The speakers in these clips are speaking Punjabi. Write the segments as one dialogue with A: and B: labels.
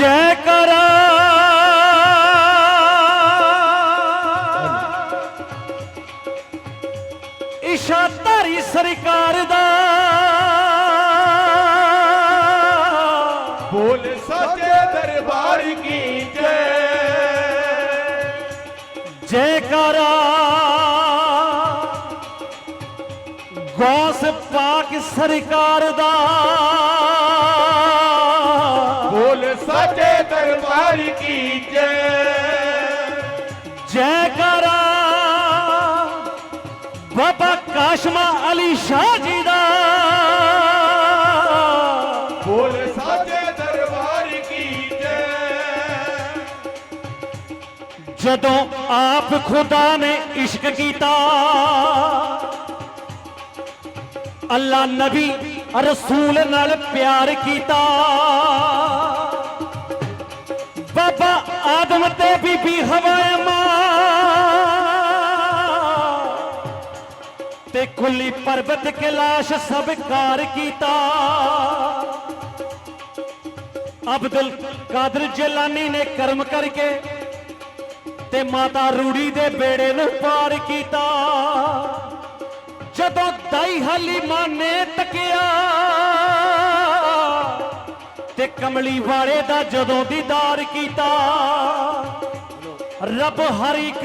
A: ਜੈਕਾਰਾ ਇਸ਼ਾ ਧਾਰੀ ਸਰਕਾਰ ਦਾ।
B: ਬੋਲ ਸੱਚੇ ਦਰਬਾਰ ਕੀ
A: ਜੈ। ਜੈਕਾਰਾ ਗੋਸ ਪਾਕ ਸਰਕਾਰ ਦਾ।
B: ਹਰ ਕੀ
A: ਜੈ? ਜੈਕਾਰਾ ਬਾਬਾ ਕਾਸ਼ਮਾ ਅਲੀ ਸ਼ਾਹ ਜੀ ਦਾ।
B: ਬੋਲ ਸਾਜੇ ਦਰਬਾਰ ਕੀ ਜੈ?
A: ਜਦੋਂ ਆਪ ਖੁਦਾ ਨੇ ਇਸ਼ਕ ਕੀਤਾ, ਅੱਲਾ ਨਬੀ ਰਸੂਲ ਨਾਲ ਪਿਆਰ ਕੀਤਾ। ਆਦਮ ਤੇ ਬੀਬੀ ਹਵਾ ਮਾਂ। ਤੇ ਕੁੱਲੀ ਪਰਬਤ ਕੈਲਾਸ਼ ਸਭ ਕਾਰ ਕੀਤਾ। ਅਬਦੁਲ ਕਾਦਰ ਜਲਾਨੀ ਨੇ ਕਰਮ ਕਰਕੇ ਤੇ ਮਾਤਾ ਰੂੜੀ ਦੇ ਬੇੜੇ ਨੂੰ ਪਾਰ ਕੀਤਾ। ਜਦੋਂ ਦਾਈ ਮਾਂ ਨੇ ਤੱਕਿਆ ਤੇ ਕਮਲੀ ਵਾਲੇ ਦਾ ਜਦੋਂ ਦੀਦਾਰ ਕੀਤਾ, ਰੱਬ ਹਰ ਇੱਕ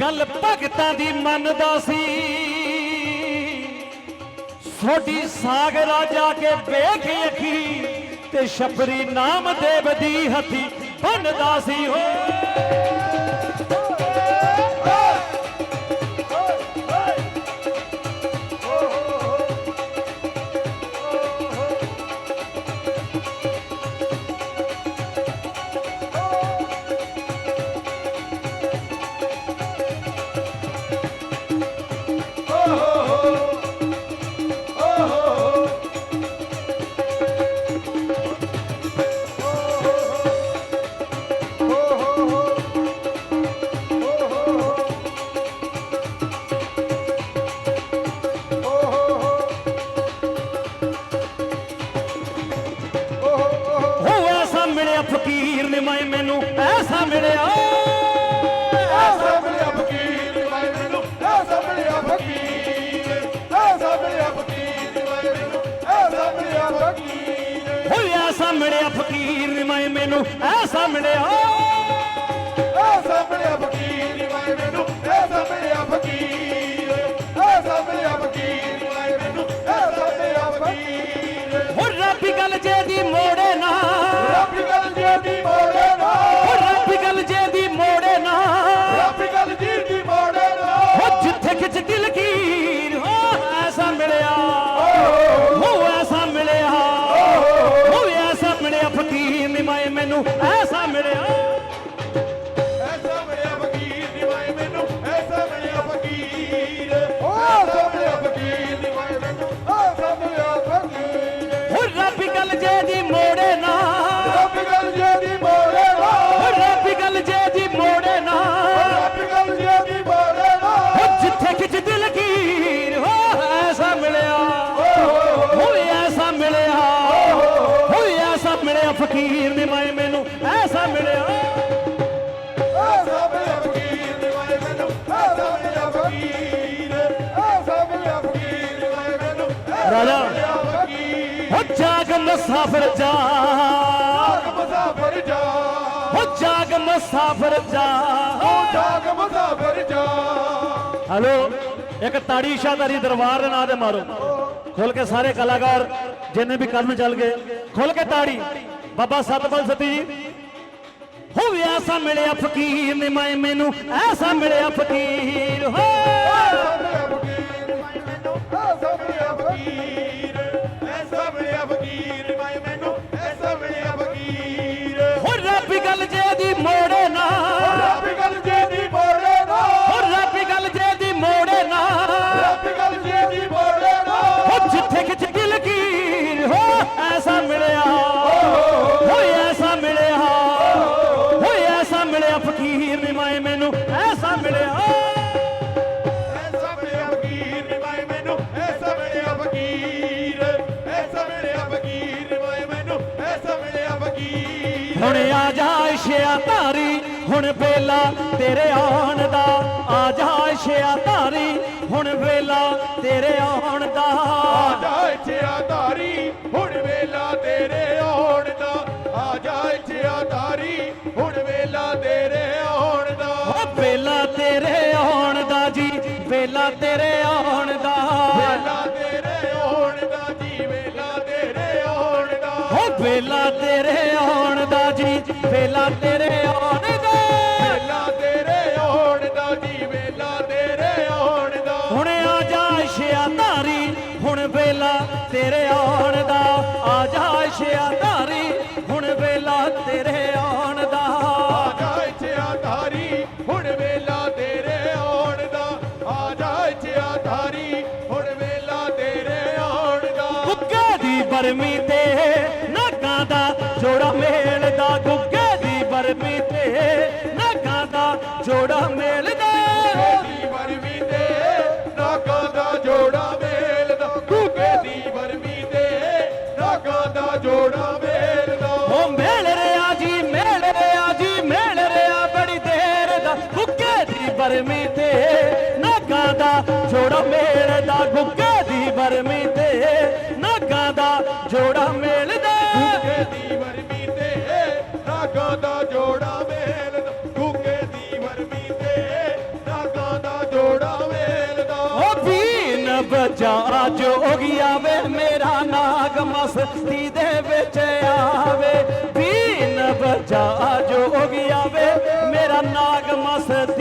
A: ਗੱਲ ਭਗਤਾਂ ਦੀ ਮੰਨਦਾ ਸੀ। ਸੋਢੀ ਸਾਗਰਾ ਜਾ ਕੇ ਵੇਖ ਅੱਖੀ ਤੇ ਸ਼ਬਰੀ ਨਾਮ ਦੇਵ ਦੀ ਹੱਥੀ ਬੰਨਦਾ ਸੀ ਹੋ ਹੋ ਸਾਹਮਣਿਆ ਫਕੀਰ ਨੀ ਮੈਂ ਮੈਨੂੰ
B: ਐ
A: ਸਾਹਮਣਿਆ ਐ ਸਾਹਮਣਿਆ ਫਕੀਰ ਨੀ ਮੈਂ ਮੈਨੂੰ
B: ਐ ਸਾਹਮਣਿਆ ਫਕੀਰ। ਐ ਸਾਹਮਣਿਆ ਫਕੀਰ ਮੈਂ ਮੈਨੂੰ ਐ ਸਾਹਮਣਿਆ ਫਕੀਰ।
A: ਹੁਣ ਰੱਬ ਗੱਲ ਜੇ ਦੀ ਮੋੜੇ ਨਾ।
B: ਰੱਬ ਗੱਲ ਜੇ ਦੀ ਮੋੜੇ
A: ਜੇ ਦੀ ਮੋੜੇ ਨਾ।
B: ਰੱਬ ਗੱਲ ਜੀ ਦੀ ਮੋੜੇ ਨਾ।
A: ਹੋ ਰੱਬੀ ਗੱਲ ਜੇ ਦੀ ਮੋੜੇ ਨਾ।
B: ਰੱਬ ਗੱਲ ਜੀ ਦੀ ਮੋੜੇ ਨਾ।
A: ਹੋ ਜਿੱਥੇ ਖਿੱਚ ਦਿਲ ਕੀਰ ਹੋ ਐਸਾ ਮਿਲਿਆ। ਹੋ ਐਸਾ ਮਿਲਿਆ। ਹੋ ਐਸਾ ਮਿਲਿਆ ਫਕੀਰ ਨੇ ਮੈਂ ਮੈਨੂੰ ਐਸਾ ਮਿਲਿਆ।
B: ਐਸਾ ਮਿਲਿਆ ਫਕੀਰ ਦੀ ਵਾਏ ਮੈਨੂੰ ਐਸਾ ਮਿਲਿਆ ਫਕੀਰ। ਐਸਾ ਮਿਲਿਆ ਫਕੀਰ ਦੀ ਵਾਏ ਮੈਨੂੰ ਐਸਾ
A: ਰਾਜਾ।
B: ਮਿਲਿਆ ਫਕੀਰ।
A: ਹੋ ਜਾਗ ਮੁਸਾਫਰ ਜਾ।
B: ਜਾਗ ਮੁਸਾਫਰ ਜਾ।
A: ਹੋ ਜਾਗ ਮੁਸਾਫਰ ਜਾ।
B: ਜਾਗ ਮੁਸਾਫਰ ਜਾ।
A: ਹਲੋ ਇੱਕ ਤਾੜੀ ਸ਼ਾਦਾਰੀ ਦਰਬਾਰ ਦੇ ਨਾਂ ਤੇ ਮਾਰੋ। ਖੋਲ ਕੇ ਸਾਰੇ ਕਲਾਕਾਰ ਜਿੰਨੇ ਵੀ ਕਰਨ ਚੱਲ ਗਏ ਖੋਲ ਕੇ ਤਾੜੀ। ਬਾਬਾ ਸਤਪਾਲ ਸਤੀ ਜੀ। ਹੋ ਐਸਾ ਮਿਲਿਆ ਫਕੀਰ ਨੇ ਮੈਂ ਮੈਨੂੰ ਐਸਾ ਮਿਲਿਆ ਫਕੀਰ। ਹੋ
B: ਐਸਾ ਮਿਲਿਆ ਫਕੀਰ। ਮੈਨੂੰ ਐਸਾ ਮਿਲਿਆ ਫਕੀਰ।
A: ਰੱਬੀ ਜੇ ਦੀ ਮੋੜੇ ਨਾ ਹੁਣ ਆ ਜਾ ਇਸ਼ਿਆ ਧਾਰੀ ਹੁਣ ਵੇਲਾ ਤੇਰੇ ਆਉਣ ਦਾ। ਆ ਜਾ ਇਸ਼ਿਆ ਧਾਰੀ ਹੁਣ ਵੇਲਾ ਤੇਰੇ ਆਉਣ ਦਾ।
B: ਆ ਜਾ ਇੱਥੇ ਆਧਾਰੀ ਹੁਣ ਵੇਲਾ ਤੇਰੇ ਆਉਣ ਦਾ। ਆ ਜਾ ਇੱਥੇ ਆਧਾਰੀ ਹੁਣ ਵੇਲਾ ਤੇਰੇ ਆਉਣ ਦਾ।
A: ਵੇਲਾ ਤੇਰੇ ਆਉਣ ਦਾ ਜੀ ਵੇਲਾ ਤੇਰੇ ਆਉਣ ਦਾ।
B: ਵੇਲਾ ਵੇਲਾ ਤੇਰੇ ਆਉਣ ਦਾ
A: ਜੀ ਵੇਲਾ ਤੇਰੇ ਆਉਣ ਦਾ।
B: ਵੇਲਾ ਤੇਰੇ ਆਉਣ ਦਾ ਜੀ ਵੇਲਾ ਤੇਰੇ ਆਉਣ ਦਾ।
A: ਹੁਣ ਆ ਜਾ ਧਾਰੀ ਹੁਣ ਵੇਲਾ ਤੇਰੇ ਆਉਣ ਦਾ। ਆ ਜਾ ਇਸ਼ਿਆ ਬਰਮੀ ਤੇ ਨਾਗਾਂ ਦਾ ਜੋੜਾ ਮੇਲਦਾ ਗੁੱਗੇ ਦੀ ਬਰਮੀ ਤੇ ਨਾਗਾਂ ਦਾ ਜੋੜਾ ਮੇਲਦਾ।
B: ਗੁੱਗੇ ਦੀ ਵਰਮੀ ਤੇ ਨਾਗਾਂ ਦਾ ਜੋੜਾ ਮੇਲਦਾ
A: ਗੁੱਗੇ ਦੀ
B: ਵਰਮੀ ਤੇ ਨਾਗਾਂ ਦਾ ਜੋੜਾ ਮੇਲਦਾ।
A: ਉਹ ਬੀਨ ਬਜਾ ਜੋਗੀ ਆਵੇ ਮੇਰਾ ਨਾਗ ਮਸਤੀ ਦੇ ਵਿੱਚ ਆਵੇ। ਬੀਨ ਬਜਾ ਜੋਗੀ ਆਵੇ ਮੇਰਾ ਨਾਗ ਮਸਤੀ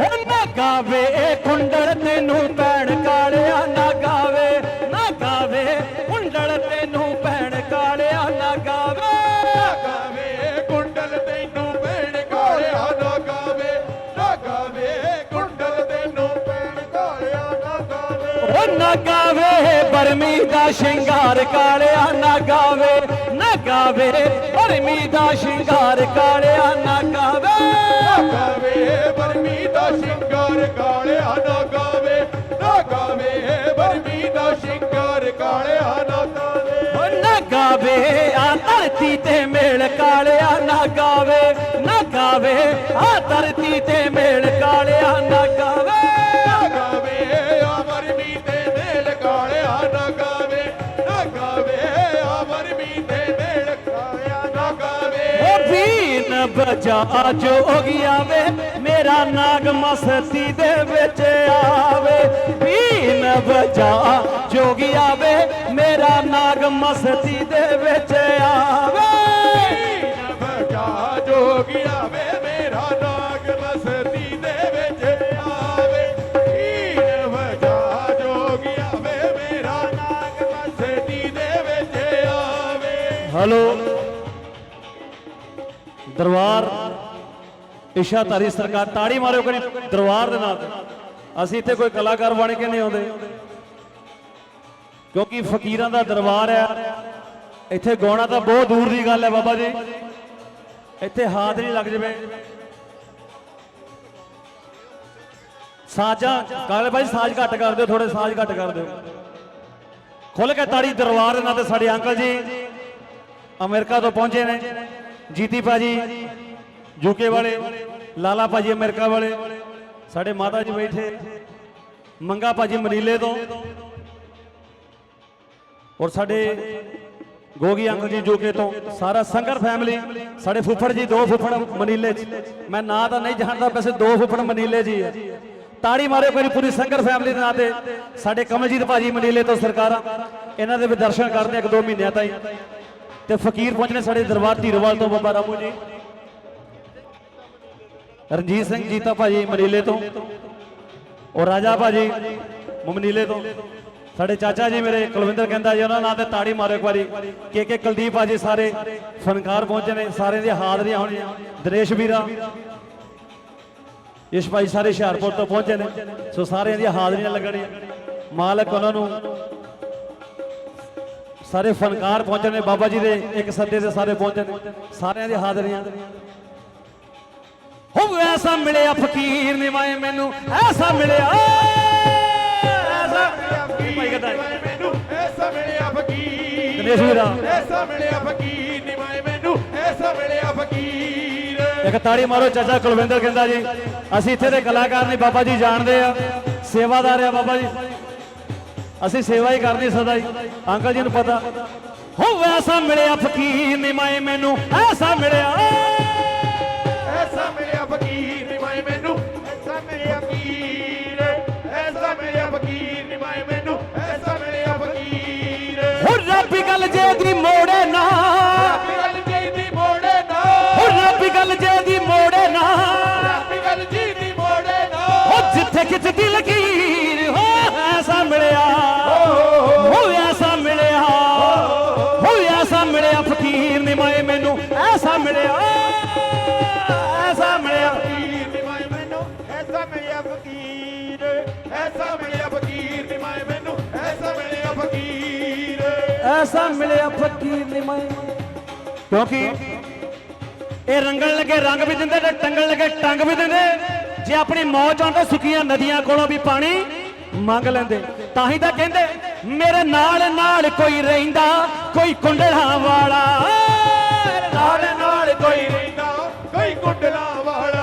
A: ਨਾ ਗਾਵੇ ਇਹ ਕੁੰਡਲ ਤੈਨੂੰ ਭੈਣ ਕਾਲਿਆ ਨਾ ਗਾਵੇ। ਨਾ ਗਾਵੇ ਕੁੰਡਲ ਤੈਨੂੰ ਭੈਣ ਕਾਲਿਆ ਨਾ ਗਾਵੇ।
B: ਨਾ ਗਾਵੇ ਕੁੰਡਲ ਤੈਨੂੰ ਭੈਣ ਕਾਲਿਆ ਨਾ ਗਾਵੇ। ਨਾ ਗਾਵੇ ਕੁੰਡਲ ਤੈਨੂੰ ਭੈਣ ਕਾਲਿਆ ਨਾ ਗਾਵੇ।
A: ਉਹ ਨਾ ਗਾਵੇ ਬਰਮੀ ਦਾ ਸ਼ਿੰਗਾਰ ਕਾਲਿਆ ਨਾ ਗਾਵੇ। ਨਾ ਗਾਵੇ ਬਰਮੀ ਦਾ ਸ਼ਿੰਗਾਰ ਕਾਲਿਆ ਨਾ ਗਾਵੇ।
B: ਸ਼ਿੰਗਾਰ ਕਾਲਿਆ ਨਾ ਗਾਵੇ ਨਾ ਗਾਵੇ ਬਰਮੀ ਦਾ ਸ਼ਿੰਗਾਰ ਕਾਲਿਆ ਨਾ ਗਾਵੇ।
A: ਨਾ ਗਾਵੇ ਆ ਧਰਤੀ ਤੇ ਮੇਲ ਕਾਲਿਆ ਨਾ ਗਾਵੇ ਨਾ ਗਾਵੇ ਆ ਧਰਤੀ ਤੇ ਮੇਲ ਕਾਲਿਆ ਨਾ ਗਾਵੇ।
B: ਨਾ ਗਾਵੇ ਆ ਬਰਮੀ ਤੇ ਮੇਲ ਕਾਲਿਆ ਨਾ ਗਾਵੇ ਨਾ ਗਾਵੇ ਆ ਬਰਮੀ ਤੇ ਮੇਲ ਕਾਲਿਆ ਨਾ ਗਾਵੇ।
A: ਉਹ ਬੀਨ ਬਜਾ ਜੋਗੀ ਆਵੇ ਮੇਰਾ ਨਾਗ ਮਸਤੀ ਦੇ ਵਿੱਚ ਆਵੇ। ਬੀਨ ਬਜਾ ਜੋਗੀ ਆਵੇ ਮੇਰਾ ਨਾਗ ਮਸਤੀ ਦੇ ਵਿੱਚ ਆਵੇ।
B: ਦੀਨ ਬਜਾ ਜੋਗੀਆ ਵੇ ਮੇਰਾ ਨਾਗ ਮਸਤੀ ਦੇ ਵਿੱਚ ਆਵੇ। ਦੀਨ ਬਜਾ ਜੋਗੀਆ ਵੇ ਮੇਰਾ ਨਾਗ ਮਸਤੀ ਦੇ ਵਿੱਚ ਆਵੇ।
A: ਹਲੋ। ਦਰਬਾਰ ਇਸ਼ਾ ਸਰਕਾਰ ਤਾੜੀ ਮਾਰਿਓ ਕਰੀ, ਦਰਬਾਰ ਦੇ ਨਾਲ। ਅਸੀਂ ਇੱਥੇ ਕੋਈ ਕਲਾਕਾਰ ਬਣ ਕੇ ਨਹੀਂ ਆਉਂਦੇ। ਕਿਉਂਕਿ ਫਕੀਰਾਂ ਦਾ ਦਰਬਾਰ ਹੈ। ਇੱਥੇ ਗਾਉਣਾ ਤਾਂ ਬਹੁਤ ਦੂਰ ਦੀ ਗੱਲ ਹੈ ਬਾਬਾ ਜੀ। ਇੱਥੇ ਹਾਥ ਨਹੀਂ ਲੱਗ ਜਵੇ। ਸਾਜਾਂ, ਕਾਲੇ ਭਾਈ ਸਾਜ ਘੱਟ ਕਰ ਦਿਓ ਥੋੜੇ ਸਾਜ ਘੱਟ ਕਰ ਦਿਓ। ਖੁੱਲ ਕੇ ਤਾੜੀ ਦਰਬਾਰ ਦੇ ਨਾਲ ਤੇ ਸਾਡੇ ਅੰਕਲ ਜੀ ਅਮਰੀਕਾ ਤੋਂ ਪਹੁੰਚੇ ਨੇ। ਜੀਤੀ ਭਾਜੀ ਯੂਕੇ ਵਾਲੇ। ਲਾਲਾ ਭਾਜੀ ਅਮਰੀਕਾ ਵਾਲੇ, ਸਾਡੇ ਮਾਤਾ ਜੀ ਬੈਠੇ। ਮੰਗਾ ਭਾਜੀ ਮਨੀਲੇ ਤੋਂ। ਔਰ ਸਾਡੇ ਗੋਗੀ ਅੰਕਲ ਜੀ ਯੂਕੇ ਤੋਂ, ਸਾਰਾ ਸੰਗਰ ਫੈਮਿਲੀ ਸਾਡੇ ਫੁੱਫੜ ਜੀ ਦੋ ਫੁੱਫੜ ਮਨੀਲੇ 'ਚ। ਮੈਂ ਨਾਂ ਤਾਂ ਨਹੀਂ ਜਾਣਦਾ, ਵੈਸੇ ਦੋ ਫੁੱਫੜ ਮਨੀਲੇ ਜੀ ਹੈ ਤਾੜੀ ਮਾਰਿਓ ਕੋਈ ਪੂਰੀ ਸੰਗਰ ਫੈਮਿਲੀ ਦੇ ਨਾਂ ਤੇ। ਸਾਡੇ ਕਮਲਜੀਤ ਭਾਜੀ ਮਨੀਲੇ ਤੋਂ ਸਰਕਾਰਾਂ, ਇਹਨਾਂ ਦੇ ਵੀ ਦਰਸ਼ਨ ਕਰਦੇ ਇੱਕ ਦੋ ਮਹੀਨਿਆਂ ਤਾਈਂ। ਤੇ ਫਕੀਰ ਪਹੁੰਚਨੇ ਸਾਡੇ ਦਰਬਾਰ ਧੀਰਵਾਲ ਤੋਂ ਬਾਬਾ ਰਾਮੂ ਜੀ। ਰਣਜੀਤ ਸਿੰਘ ਜੀਤਾ ਭਾਜੀ ਮਨੀਲੇ ਤੋਂ ਔਰ ਰਾਜਾ ਭਾਜੀ ਮਨੀਲੇ ਤੋਂ। ਸਾਡੇ ਚਾਚਾ ਜੀ ਮੇਰੇ ਕੁਲਵਿੰਦਰ ਕਹਿੰਦਾ ਜੀ, ਉਹਨਾਂ ਨਾਂ ਤੇ ਤਾੜੀ ਮਾਰੋ ਇੱਕ ਵਾਰੀ। ਕੇ ਕੇ ਕੁਲਦੀਪ ਭਾਜੀ ਸਾਰੇ ਫਨਕਾਰ ਪਹੁੰਚੇ ਨੇ ਸਾਰੇ ਦੀ ਹਾਜ਼ਰੀਆਂ ਹੋਣੀਆਂ। ਦਰੇਸ਼ ਵੀਰਾ, ਇਸ ਭਾਈ ਸਾਰੇ ਹੁਸ਼ਿਆਰਪੁਰ ਤੋਂ ਪਹੁੰਚੇ ਨੇ। ਸੋ ਸਾਰਿਆਂ ਦੀਆਂ ਹਾਜ਼ਰੀਆਂ ਲੱਗਣੀਆਂ। ਮਾਲਕ ਉਹਨਾਂ ਨੂੰ ਸਾਰੇ ਫਨਕਾਰ ਪਹੁੰਚੇ ਨੇ, ਬਾਬਾ ਜੀ ਦੇ ਇੱਕ ਸੱਦੇ ਤੇ ਸਾਰੇ ਪਹੁੰਚੇ ਨੇ। ਸਾਰਿਆਂ ਦੀਆਂ ਹਾਜ਼ਰੀਆਂ। ਹੋ ਐਸਾ ਮਿਲਿਆ ਫਕੀਰ ਨਿਵਾਏ ਮੈਨੂੰ ਐਸਾ ਮਿਲਿਆ। ਐਸਾ ਭਾਈ ਗਦਾਈ
B: ਮੈਨੂੰ ਐਸਾ ਮਿਲਿਆ ਫਕੀਰ।
A: ਗਣੇਸ਼ ਵੀਰਾ।
B: ਐਸਾ ਮਿਲਿਆ ਫਕੀਰ ਨਿਵਾਏ ਮੈਨੂੰ ਐਸਾ ਮਿਲਿਆ ਫਕੀਰ।
A: ਇੱਕ ਤਾੜੀ ਮਾਰੋ ਚਾਚਾ ਕੁਲਵਿੰਦਰ ਕਹਿੰਦਾ ਜੀ ਅਸੀਂ ਇੱਥੇ ਦੇ ਕਲਾਕਾਰ ਨਹੀਂ ਬਾਬਾ ਜੀ ਜਾਣਦੇ ਆ ਸੇਵਾਦਾਰ ਆ ਬਾਬਾ ਜੀ। ਅਸੀਂ ਸੇਵਾ ਹੀ ਕਰਨੀ ਸਦਾ ਹੀ ਅੰਕਲ ਜੀ ਨੂੰ ਪਤਾ। ਹੋ ਐਸਾ ਮਿਲਿਆ ਫਕੀਰ ਨਿਮਾਏ ਮੈਨੂੰ ਐਸਾ ਮਿਲਿਆ। ਗੱਲ ਜੇ ਦੀ ਮੋੜੇ ਨਾ।
B: ਆਪੀ ਗੱਲ ਜੀ ਦੀ ਮੋੜੇ ਨਾ।
A: ਹੋ ਰੱਬ ਗੱਲ ਜੇ ਦੀ ਮੋੜੇ ਨਾ।
B: ਆਪੀ ਗੱਲ ਜੀ ਦੀ ਮੋੜੇ ਨਾ
A: ਹੋ ਜਿੱਥੇ ਖਿੱਚਦੀ ਲਕੀਰ ਐਸਾ ਮਿਲਿਆ ਫਕੀਰ ਨਿਮਾਏ ਕਿਉਂਕਿ ਇਹ ਰੰਗਣ ਲੱਗੇ ਰੰਗ ਵੀ ਦਿੰਦੇ ਤੇ ਟੰਗਣ ਲੱਗੇ ਟੰਗ ਵੀ ਦਿੰਦੇ। ਜੇ ਆਪਣੀ ਮੌਜ ਆਉਣ ਤਾਂ ਸੁੱਕੀਆਂ ਨਦੀਆਂ ਕੋਲੋਂ ਵੀ ਪਾਣੀ ਮੰਗ ਲੈਂਦੇ ਤਾਂ ਹੀ ਤਾਂ ਕਹਿੰਦੇ ਮੇਰੇ ਨਾਲ ਨਾਲ ਕੋਈ ਰਹਿੰਦਾ ਕੋਈ ਕੁੰਡਲਾਂ ਵਾਲਾ।
B: ਨਾਲ ਨਾਲ ਕੋਈ ਰਹਿੰਦਾ ਕੋਈ ਕੁੰਡਲਾ ਵਾਲਾ।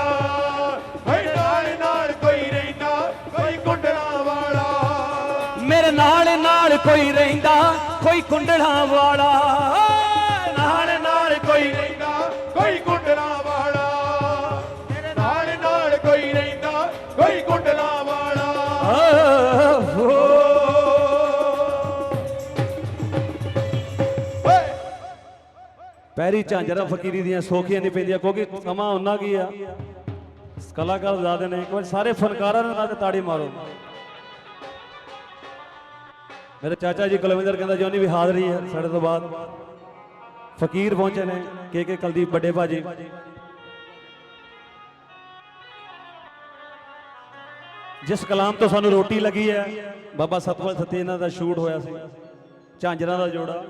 A: ਨਾਲ ਨਾਲ ਕੋਈ ਰਹਿੰਦਾ, ਕੋਈ ਕੁੰਡਲਾਂ ਵਾਲਾ।
B: ਨਾਲ ਨਾਲ ਕੋਈ ਰਹਿੰਦਾ, ਕੋਈ ਕੁੰਡਲਾ ਵਾਲਾ। ਮੇਰੇ ਨਾਲ ਨਾਲ ਕੋਈ ਰਹਿੰਦਾ, ਕੋਈ ਕੁੰਡਲਾ ਵਾਲਾ।
A: ਪੈਰੀ ਝਾਂਜਰਾਂ ਫਕੀਰੀ ਦੀਆਂ ਸੋਖੀਆਂ ਨਹੀਂ ਪੈਂਦੀਆਂ, ਕਿਉਂਕਿ ਸਮਾਂ ਉਹਨਾਂ ਕੀ ਆ? ਕਲਾਕਾਰ ਜ਼ਿਆਦੇ ਨੇ। ਇੱਕ ਵਾਰ ਸਾਰੇ ਫਨਕਾਰਾਂ ਨੂੰ ਨਾਲ ਤਾੜੀ ਮਾਰੋ। ਮੇਰੇ ਚਾਚਾ ਜੀ ਕੁਲਵਿੰਦਰ ਕਹਿੰਦਾ ਜੀ, ਉਹਨੀ ਵੀ ਹਾਜ਼ਰੀ ਹੈ ਸਾਡੇ ਤੋਂ ਬਾਅਦ। ਫਕੀਰ ਪਹੁੰਚੇ ਨੇ, ਕੇ ਕੇ ਕੁਲਦੀਪ ਵੱਡੇ ਭਾਜੀ। ਜਿਸ ਕਲਾਮ ਤੋਂ ਸਾਨੂੰ ਰੋਟੀ ਲੱਗੀ ਹੈ, ਬਾਬਾ ਸਤਪਾਲ ਸਤੀ ਇਹਨਾਂ ਦਾ ਸ਼ੂਟ ਹੋਇਆ ਸੀ। ਝਾਂਜਰਾਂ ਦਾ ਜੋੜਾ,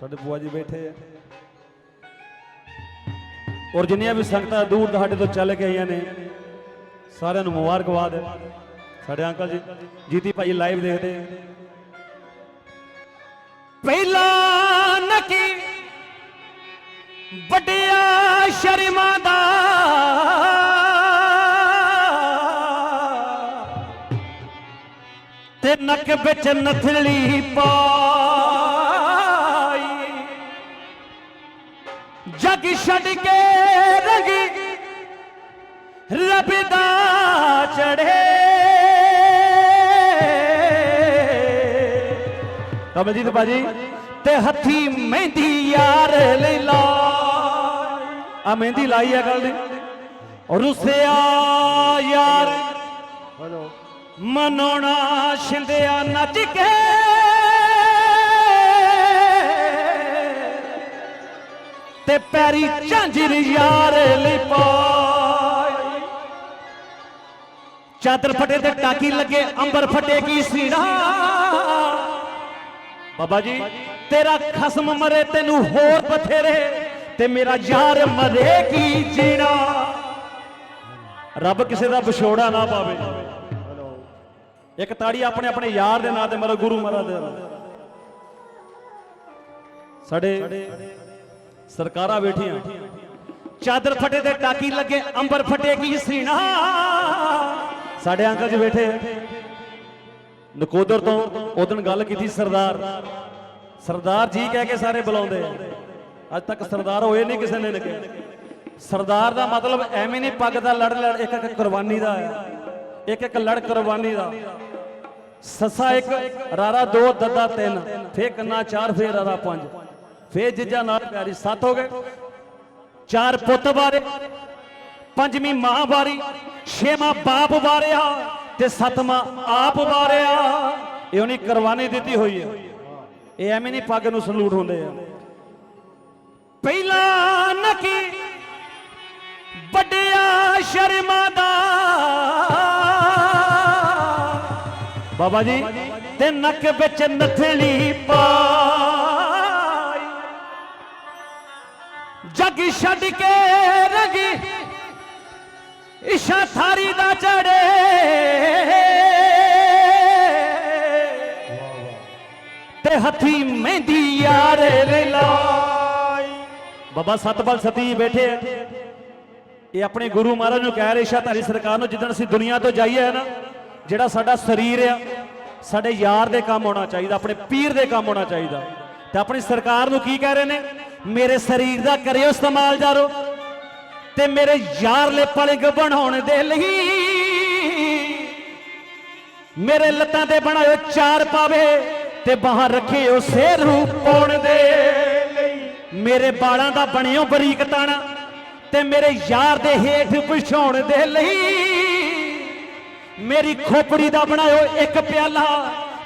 A: ਸਾਡੇ ਬੁਆ ਜੀ ਬੈਠੇ ਆ। ਔਰ ਜਿੰਨੀਆਂ ਵੀ ਸੰਗਤਾਂ ਦੂਰ ਦਹਾਡੇ ਤੋਂ ਚੱਲ ਕੇ ਆਈਆਂ ਨੇ, ਸਾਰਿਆਂ ਨੂੰ ਮੁਬਾਰਕਬਾਦ ਸਾਡੇ ਅੰਕਲ ਜੀ, ਜੀਤੀ ਭਾਈ ਲਾਈਵ ਦੇਖਦੇ ਪਹਿਲਾ ਨਕੀ ਵੱਡਿਆ ਸ਼ਰਮਾਂ ਦਾ। ਤੇ ਨੱਕ ਵਿੱਚ ਨਥਲੀ ਪਾਈ। ਜਗ ਛੱਡ ਕੇ ਰੰਗ, ਰੱਬ ਦਾ ਚੜੇ ਕਮਲਜੀਤ ਬਾਜੀ ਤੇ ਹੱਥੀ ਮਹਿੰਦੀ ਯਾਰ ਲੈ ਲਾ। ਆ ਮਹਿੰਦੀ ਲਾਈ ਆ ਗੱਲ ਦੀ। ਰੁਸਿਆ ਯਾਰ।
B: ਹਲੋ।
A: ਮਨਾਉਣਾ ਛਿੰਦਿਆ ਨੱਚ ਕੇ। ਤੇ ਪੈਰੀ ਝਾਂਜਰ ਯਾਰ ਲਈ ਪਾਈ। ਚਾਦਰ ਫਟੇ ਤੇ ਟਾਕੀ ਲੱਗੇ ਅੰਬਰ ਫਟੇ ਕੀ ਸੀਨਾ ਬਾਬਾ ਜੀ, ਤੇਰਾ ਖਸਮ ਮਰੇ, ਤੈਨੂੰ ਹੋਰ ਬਥੇਰੇ ਤੇ ਮੇਰਾ ਯਾਰ ਮਰੇ ਕੀ ਜੀਣਾ? ਰੱਬ ਕਿਸੇ ਦਾ ਵਿਛੋੜਾ ਨਾ ਪਾਵੇ। ਇੱਕ ਤਾੜੀ ਆਪਣੇ ਆਪਣੇ ਯਾਰ ਦੇ ਨਾਂ ਤੇ ਮਰੋ ਗੁਰੂ ਮਹਾਰਾਜ ਦੇ ਸਾਡੇ ਸਰਕਾਰਾਂ ਬੈਠੀਆਂ। ਚਾਦਰ ਫਟੇ ਤੇ ਟਾਕੀ ਲੱਗੇ, ਅੰਬਰ ਫਟੇ ਕੀ ਸੀਨਾ ਸਾਡੇ ਅੰਕਲ ਜੀ ਬੈਠੇ। ਨਕੋਦਰ ਤੋਂ ਉਦੋਂ ਗੱਲ ਕੀਤੀ ਸਰਦਾਰ। ਸਰਦਾਰ ਜੀ ਕਹਿ ਕੇ ਸਾਰੇ ਬੁਲਾਉਂਦੇ ਆ। ਅੱਜ ਤੱਕ ਸਰਦਾਰ ਹੋਏ ਨਹੀਂ ਕਿਸੇ ਨੇ ਲਿਖਿਆ ਸਰਦਾਰ ਦਾ ਮਤਲਬ ਐਵੇਂ ਨਹੀਂ ਪੱਗ ਦਾ ਲੜ ਲੜ, ਇੱਕ ਇੱਕ ਕੁਰਬਾਨੀ ਦਾ ਹੈ ਇੱਕ ਇੱਕ ਲੜ ਕੁਰਬਾਨੀ ਦਾ। ਸੱਸਾ ਇੱਕ, ਰਾਰਾ ਦੋ, ਦੱਦਾ ਤਿੰਨ ਫੇ ਕੰਨਾ ਚਾਰ ਫੇ ਰਾਰਾ ਪੰਜ। ਫੇ ਜਿੱਜਾ ਨਾਲ ਪਿਆਰੀ ਸੱਤ ਹੋ ਗਏ। ਚਾਰ ਪੁੱਤ ਬਾਰੇ ਪੰਜਵੀਂ ਮਾਂ ਬਾਰੀ ਛੇਵਾਂ ਬਾਪ ਬਾਰਿਆ ਤੇ ਸਤਮਾ ਆਪ ਵਾਰਿਆ। ਇਹ ਉਹਨੇ ਕੁਰਬਾਨੀ ਦਿੱਤੀ ਹੋਈ ਹੈ। ਇਹ ਐਵੇਂ ਨਹੀਂ ਪੱਗ ਨੂੰ ਸਲੂਟ ਹੁੰਦੇ ਆ। ਪਹਿਲਾਂ ਨਕੀ ਵੱਡਿਆ ਸ਼ਰਮਾ ਦਾ। ਬਾਬਾ ਜੀ, ਤੇ ਨੱਕ ਵਿੱਚ ਨਥਲੀ ਪਾ ਜੱਗ ਛੱਡ ਕੇ ਰਗੀ ਇਸ਼ਾ ਥਾਰੀ ਦਾ ਚੜੇ। ਤੇ ਹੱਥੀ ਮਹਿੰਦੀ ਯਾਰ ਲੈ ਬਾਬਾ ਸਤਪਾਲ ਸਤੀ ਬੈਠੇ ਆ। ਇਹ ਆਪਣੇ ਗੁਰੂ ਮਹਾਰਾਜ ਨੂੰ ਕਹਿ ਰਹੇ ਇਸ਼ਾਧਾਰੀ ਸਰਕਾਰ ਨੂੰ, ਜਿੱਦਣ ਅਸੀਂ ਦੁਨੀਆ ਤੋਂ ਜਾਈਏ ਨਾ, ਜਿਹੜਾ ਸਾਡਾ ਸਰੀਰ ਆ, ਸਾਡੇ ਯਾਰ ਦੇ ਕੰਮ ਹੋਣਾ ਚਾਹੀਦਾ, ਆਪਣੇ ਪੀਰ ਦੇ ਕੰਮ ਹੋਣਾ ਚਾਹੀਦਾ। ਤੇ ਆਪਣੀ ਸਰਕਾਰ ਨੂੰ ਕੀ ਕਹਿ ਰਹੇ ਨੇ? ਮੇਰੇ ਸਰੀਰ ਦਾ ਕਰਿਓ ਇਸਤੇਮਾਲ ਜਾਰੋ। ਤੇ ਮੇਰੇ ਯਾਰ ਪਲਗ ਬਣਾਉਣ ਦੇ ਲਈ ਮੇਰੇ ਲੱਤਾਂ ਤੇ ਬਣਾਇਓ ਚਾਰ ਪਾਵੇ ਤੇ ਬਾਹਰ ਰੱਖਿਓ ਸਿਰ ਨੂੰ ਪਾਉਣ ਦੇ ਲਈ ਮੇਰੇ ਬਾਲਾਂ ਦਾ ਬਣਿਓ ਬਰੀਕ ਤਾਣਾ ਤੇ ਮੇਰੇ ਯਾਰ ਦੇ ਹੇਠ ਵਿਛਾਉਣ ਦੇ ਲਈ ਮੇਰੀ ਖੋਪੜੀ ਦਾ ਬਣਾਇਓ ਇੱਕ ਪਿਆਲਾ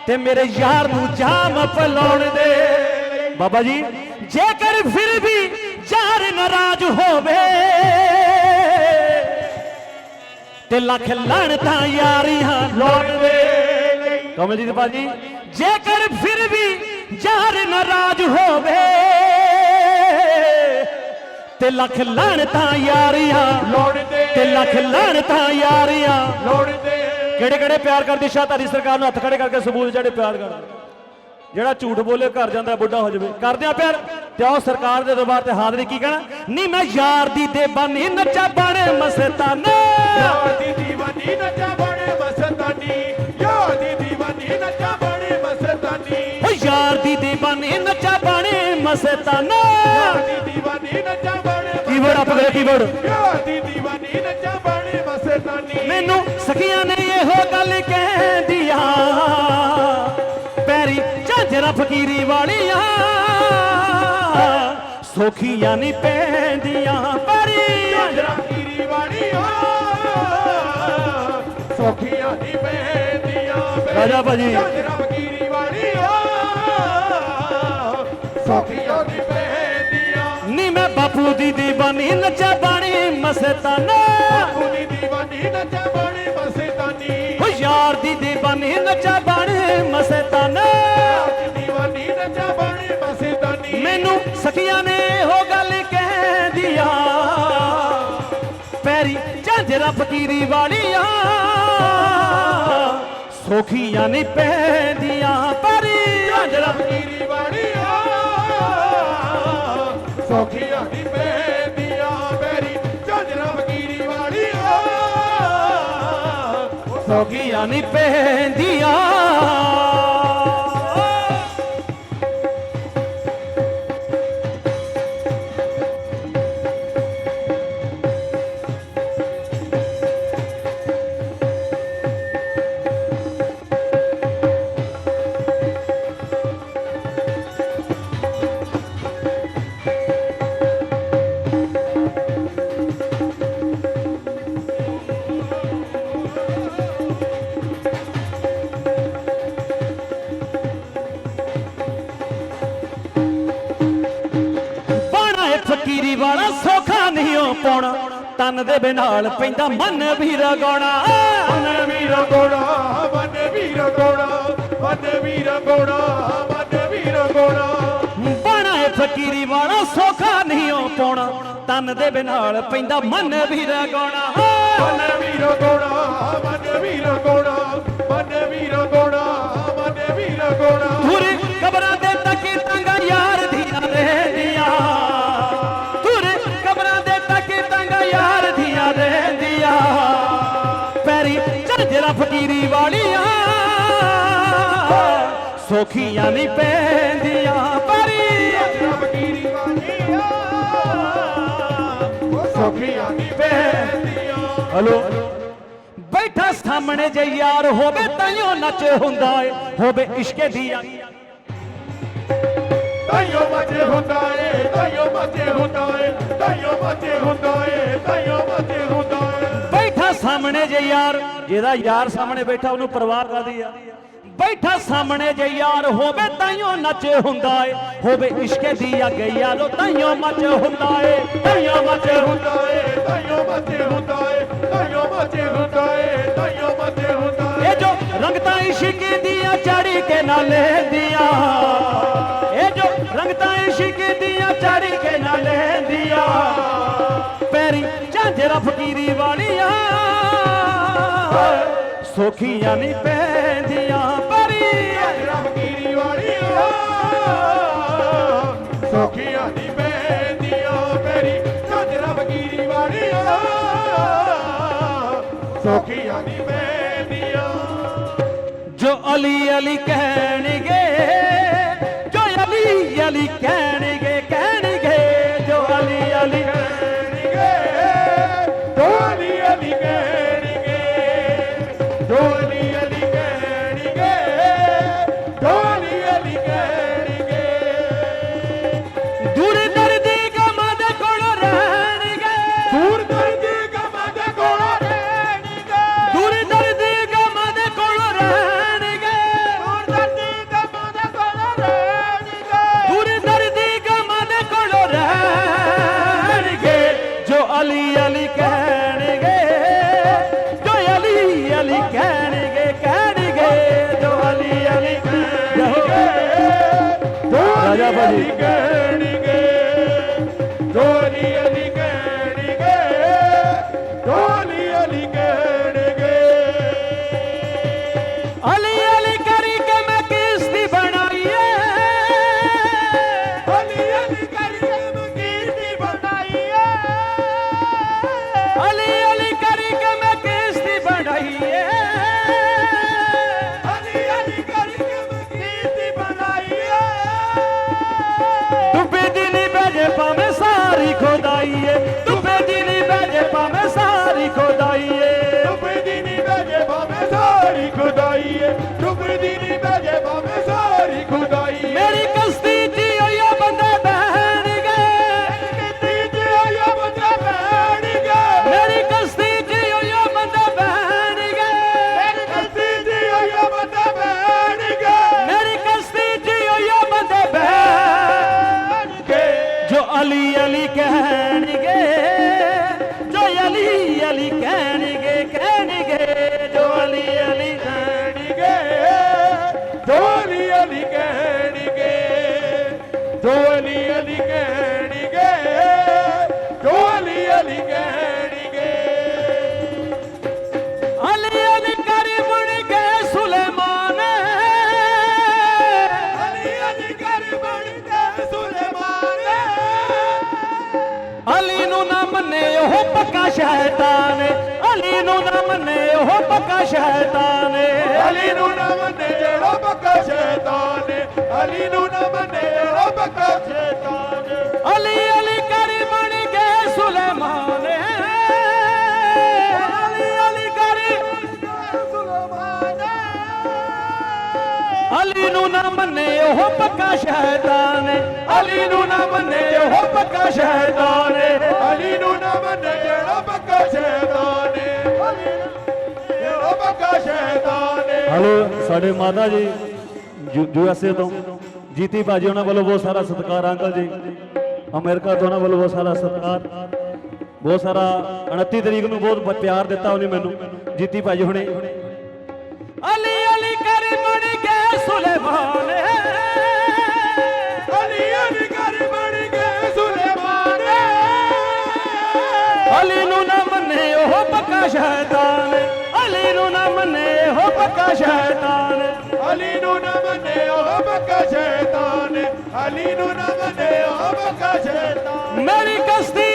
A: ਤੇ ਮੇਰੇ ਯਾਰ ਨੂੰ ਜਾਮ ਪਿਲਾਉਣ ਦੇ ਬਾਬਾ ਜੀ, ਜੇਕਰ ਫਿਰ ਵੀ ਯਾਰ ਨਾਰਾਜ਼ ਹੋਵੇ। ਤੇ ਲੱਖ ਲਾਣਤਾਂ ਯਾਰੀਆਂ ਲੋੜਦੇ ਕਮਲਜੀਤ ਬਾਜੀ ਜੇਕਰ ਫਿਰ ਵੀ ਯਾਰ ਨਾਰਾਜ਼ ਹੋਵੇ, ਤੇ ਲੱਖ ਲਾਣਤਾਂ ਯਾਰੀਆਂ
B: ਲੋੜਦੇ
A: ਤੇ ਲੱਖ ਲਾਣਤਾਂ ਯਾਰੀਆਂ
B: ਲੋੜਦੇ
A: ਕਿਹੜੇ ਕਿਹੜੇ ਪਿਆਰ ਕਰਦੀ? ਸ਼ਾਹ ਸ਼ਾਹਧਾਰੀ ਸਰਕਾਰ ਨੂੰ ਹੱਥ ਖੜੇ ਕਰਕੇ ਸਬੂਤ ਜਿਹੜੇ ਪਿਆਰ ਕਰਦੇ। ਜਿਹੜਾ ਝੂਠ ਬੋਲੇ ਘਰ ਜਾਂਦਾ ਬੁੱਢਾ ਹੋ ਜਾਵੇ। ਕਰਦੇ ਆ ਪਿਆਰ? ਤੇ ਆਓ ਸਰਕਾਰ ਦੇ ਦਰਬਾਰ ਤੇ ਹਾਜ਼ਰੀ ਕੀ ਕਹਿਣਾ? ਨਹੀਂ ਮੈਂ ਯਾਰ ਦੀ ਦੇਵਾਨੀ ਨੱਚਾ ਬਣੇ ਮਸਤਾਨਾ।
B: ਯਾਰ ਦੀ دیਵਾਨੀ ਨੱਚਾ ਬਣੇ ਨੱਚਾ ਬਣੇ ਮਸਤਾਨੀ।
A: ਯਾਰ ਦੀ دیਵਾਨੀ ਨੱਚਾ ਬਣੇ ਮਸਤਾਨਾ।
B: ਯਾਰ ਦੀ دیਵਾਨੀ ਨੱਚਾ
A: ਆਪ ਗਏ ਕੀਵਰਡ
B: ਯਾਰ ਦੀ دیਵਾਨੀ ਨੱਚਾ ਬਣੇ ਮਸਤਾਨੀ।
A: ਮੈਨੂੰ ਸਕੀਆਂ ਨੇ ਇਹੋ ਗੱਲ ਕਹਿੰਦੀਆਂ ਝਾਂਜਰਾ ਫਕੀਰੀ ਵਾਲੀਆਂ ਸੋਖੀਆਂ ਨਹੀਂ ਪੈਂਦੀਆਂ ਪੈਰੀ
B: ਝਾਂਜਰਾ ਕੀਰੀ ਵਾਲੀ ਹੋ ਸੋਖੀਆਂ ਦੀ ਬੇਦੀਆਂ
A: ਰਾਜਾ ਭਾਜੀ।
B: ਝਾਂਜਰਾ ਫਕੀਰੀ ਵਾਲੀ ਹੋ ਸੋਖੀਆਂ ਦੀ ਬੇਦੀਆਂ
A: ਨੀ ਮੈਂ ਬਾਪੂ ਦੀ ਦੀਵਾਨੀ ਨੱਚਾ ਬਾਣੀ ਮਸਤਾਨਾ।
B: ਪੂਰੀ دیਵਾਨੀ ਨੱਚਾ ਬਣੇ ਮਸਤਾਨੀ।
A: ਓ ਯਾਰ ਦੀ ਦੀਵਾਨੀ ਨੱਚਾ ਬਾਣੀ ਮਸਤਾਨਾ। ਝਾਂਜਰਾ ਫਕੀਰੀ ਵਾਲੀਆਂ ਸੋਖੀਆਂ ਨਹੀਂ ਪੈਂਦੀਆਂ ਪੈਰੀ
B: ਝਾਂਜਰਾ ਫਕੀਰੀ ਵਾਲੀ ਹੋ ਸੋਖੀਆਂ ਦੀ ਬੇਦੀਆਂ ਬੇਰੀ ਝਾਂਜਰਾ ਫਕੀਰੀ ਵਾਲੀ ਹੋ
A: ਸੋਖੀਆਂ ਨਹੀਂ ਪੈਂਦੀਆਂ। ਤਨ ਦੇ ਬਿਨਾਲ ਪੈਂਦਾ ਮਨ ਵੀ ਰਗਾਉਣਾ
B: ਮਨ ਵੀਰ ਗੋੜਾ ਮਨ ਵੀਰ ਗੋੜਾ ਮਨ ਵੀਰ ਗੋੜਾ ਮਨ
A: ਬਾਣਾ ਇਹ ਫਕੀਰੀ ਵਾਲਾ ਸੋਖਾ ਨਹੀਂ ਉਹ ਪਾਉਣਾ ਤਨ ਦੇ ਬਿਨਾਲ ਪੈਂਦਾ ਮਨ ਵੀ ਰਗਾਉਣਾ
B: ਮਨ ਵੀਰ ਗੋੜਾ ਮਨ ਵੀਰ ਗੋੜਾ ਮਨ ਵੀਰ ਗੋੜਾ ਮਨ ਵੀਰ ਗੋੜਾ
A: ਧੁਰ ਕਬਰਾਂ ਦੇ ਤੱਕ ਤੰਗਾ ਯਾਰ ਦੀਆਂ ਰਹਿੰਦੀਆਂ ਝੰਜਰਾ ਫਕੀਰੀ ਵਾਲੀਆਂ ਸੋਖੀਆਂ ਨਹੀਂ ਪੈਂਦੀਆਂ ਪੈਰੀ
B: ਝਾਂਜਰਾ ਫਕੀਰੀ ਵਾਲੀ ਉਹ ਸੋਖੀਆਂ ਦੀ ਬੇਦੀਆਂ
A: ਹਲੋ। ਬੈਠਾ ਸਾਹਮਣੇ ਜੇ ਯਾਰ ਹੋਵੇ ਤਾਈਓ ਨੱਚ ਹੁੰਦਾ ਏ ਹੋਵੇ ਇਸ਼ਕੇ ਦੀ।
B: ਤਾਈਓ ਮੱਚੇ ਹੁੰਦਾ ਏ ਤਾਈਓ ਮੱਚੇ ਹੁੰਦਾ ਏ ਤਾਈਓ ਮੱਚੇ ਹੁੰਦਾ ਏ ਤਾਈਓ ਮੱਚੇ ਹੁੰਦਾ ਏ।
A: ਬੈਠਾ ਸਾਹਮਣੇ ਜੇ ਯਾਰ ਜਿਹਦਾ ਯਾਰ ਸਾਹਮਣੇ ਬੈਠਾ ਉਹਨੂੰ ਪਰਵਾਹ ਕਾਦੀ ਆ। ਬੈਠਾ ਸਾਹਮਣੇ ਜੇ ਯਾਰ ਹੋਵੇ ਤਾਈਓ ਨੱਚ ਹੁੰਦਾ ਏ। ਹੋਵੇ ਇਸ਼ਕੇ ਦੀ ਅੱਗ ਯਾਰੋ ਤਾਈਓ ਮੱਚ ਹੁੰਦਾ ਏ। ਤਾਈਓ ਮੱਚ ਹੁੰਦਾ
B: ਏ। ਤਾਈਓ ਮੱਚੇ ਹੁੰਦਾ ਏ। ਤਾਈਓ ਮੱਚੇ ਹੁੰਦਾ ਏ। ਤਾਈਓ ਮੱਚੇ ਹੁੰਦਾ ਏ।
A: ਇਹ ਜੋ ਰੰਗਤਾਂ ਇਸ਼ਕੇ ਦੀਆਂ ਚੜੀ ਕੇ ਨਾ ਲੈਂਦੀਆਂ। ਇਹ ਜੋ ਰੰਗਤਾਂ ਇਸ਼ਕੇ ਦੀਆਂ ਚੜੀ ਕੇ ਨਾ ਲੈਂਦੀਆਂ। ਝਾਂਜਰਾ ਫਕੀਰੀ ਵਾਲੀਆਂ। ਸੋਖੀਆਂ ਨਹੀਂ ਪੈਂਦੀਆਂ ਪਰੀ
B: ਝਾਂਜਰਾ ਫਕੀਰੀ ਵਾਲੀਆਂ ਸੋਖੀਆਂ ਦੀ ਬੇਦੀਆਂ ਮੇਰੀ ਝਾਂਜਰਾ ਫਕੀਰੀ ਵਾਲੀਆਂ ਸੋਖੀਆਂ ਦੀ ਬੇਦੀਆਂ
A: ਜੋ ਅਲੀ ਅਲੀ ਕਹਿਣਗੇ ਜੋ ਅਲੀ ਅਲੀ ਕਹਿਣਗੇ ਕਹਿਣਗੇ ਜੋ ਅਲੀ ਅਲੀ
B: ਅਲੀ
A: ਸ਼ੈਤਾਨ। ਅਲੀ ਨੂੰ ਨਾ ਮੰਨੇ ਉਹ ਪੱਕਾ ਸ਼ੈਤਾਨ।
B: ਅਲੀ ਨੂੰ ਨਾ ਮੰਨੇ ਜਿਹੜਾ ਬੱਕਾ ਸ਼ੈਤਾਨ। ਅਲੀ ਨੂੰ ਨਾ ਮੰਨੇ ਜਿਹੜਾ ਬੱਕਾ ਸ਼ੈਤਾਨ।
A: ਅਲੀ ਅਲੀ ਕਰੀ ਬਣ ਗਏ ਸੁਲੇਮਾਨ। ਅਲੀ ਅਲੀ ਕਰੀ।
B: ਸੁਲੇਮਾਨ
A: ਅਲੀ ਨੂੰ ਨਾ ਮੰਨੇ ਉਹ ਪੱਕਾ ਸ਼ੈਤਾਨ। ਅਲੀ ਨੂੰ ਨਾ ਮੰਨੇ ਉਹ ਪੱਕਾ ਸ਼ੈਤਾਨ।
B: ਅਲੀ ਨੂੰ
A: ਹਲੋ ਸਾਡੇ ਮਾਤਾ ਜੀ ਯੂਐਸਏ ਤੋਂ। ਜੀਤੀ ਭਾਜੀ ਉਹਨਾਂ ਵੱਲੋਂ ਬਹੁਤ ਸਾਰਾ ਸਤਿਕਾਰ ਅੰਕਲ ਜੀ। ਅਮਰੀਕਾ ਤੋਂ ਉਹਨਾਂ ਵੱਲੋਂ ਬਹੁਤ ਸਾਰਾ ਸਤਿਕਾਰ। ਬਹੁਤ ਸਾਰਾ 29 ਤਰੀਕ ਨੂੰ ਬਹੁਤ ਪਿਆਰ ਦਿੱਤਾ ਉਹਨੇ ਮੈਨੂੰ ਜੀਤੀ ਭਾਜੀ ਹੁਣੇ। ਅਲੀ ਅਲੀ ਕਰੀ ਬਣ ਗਏ ਸੁਲੇਮਾਨ।
B: ਅਲੀ ਅਲੀ ਕਰ ਬਣ ਕੇ ਸੁਲੇਮਾਨ।
A: ਅਲੀ ਪੱਕਾ ਸ਼ੈਤਾਨ ਅਲੀ ਨੂੰ ਨਾ ਮੰਨੇ ਉਹ ਪੱਕਾ ਸ਼ੈਤਾਨ।
B: ਅਲੀ ਨੂੰ ਨਾ ਮੰਨੇ ਉਹ ਬੱਕਾ ਸ਼ੈਤਾਨ ਅਲੀ ਨੂੰ ਨਾ ਮੰਨੇ ਉਹ ਬੱਕਾ ਸ਼ੈਤਾਨ।
A: ਮੇਰੀ ਕਸਤੀ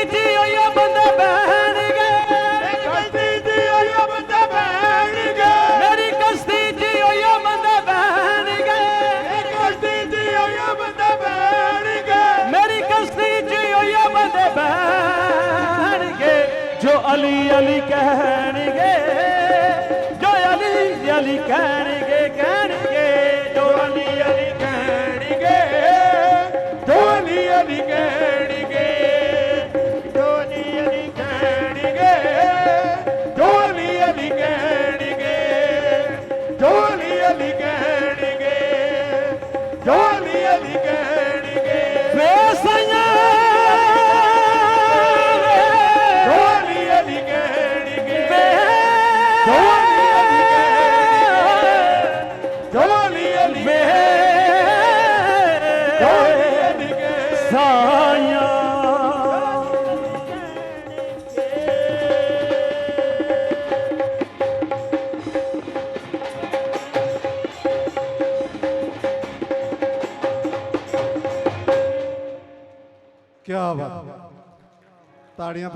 A: ਅਲੀ ਅਲੀ ਕਹਿਣਗੇ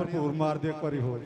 C: ਕੀ ਬਾਤ ਮਾਰ ਦਿਓ ਇੱਕ ਵਾਰੀ ਹੋਰ।